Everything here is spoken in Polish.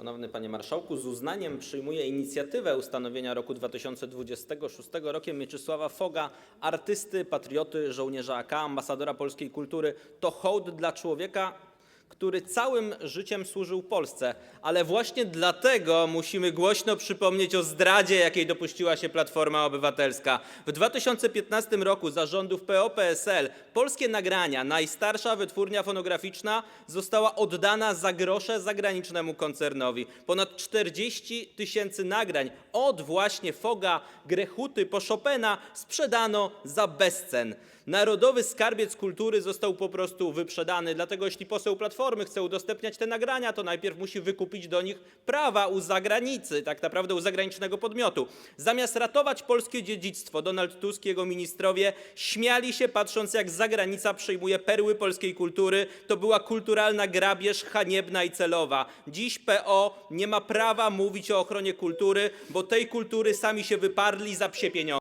Szanowny Panie Marszałku, z uznaniem przyjmuję inicjatywę ustanowienia roku 2026 rokiem Mieczysława Foga, artysty, patrioty, żołnierza AK, ambasadora polskiej kultury. To hołd dla człowieka, który całym życiem służył Polsce, ale właśnie dlatego musimy głośno przypomnieć o zdradzie, jakiej dopuściła się Platforma Obywatelska. W 2015 roku za rządów PO-PSL polskie nagrania, najstarsza wytwórnia fonograficzna, została oddana za grosze zagranicznemu koncernowi. Ponad 40 tysięcy nagrań od właśnie Foga, Grechuty po Chopina sprzedano za bezcen. Narodowy Skarbiec Kultury został po prostu wyprzedany, dlatego jeśli poseł Platformy chce udostępniać te nagrania, to najpierw musi wykupić do nich prawa u zagranicy, tak naprawdę u zagranicznego podmiotu. Zamiast ratować polskie dziedzictwo, Donald Tusk i jego ministrowie śmiali się patrząc jak zagranica przejmuje perły polskiej kultury. To była kulturalna grabież haniebna i celowa. Dziś PO nie ma prawa mówić o ochronie kultury, bo tej kultury sami się wyparli za psie pieniądze.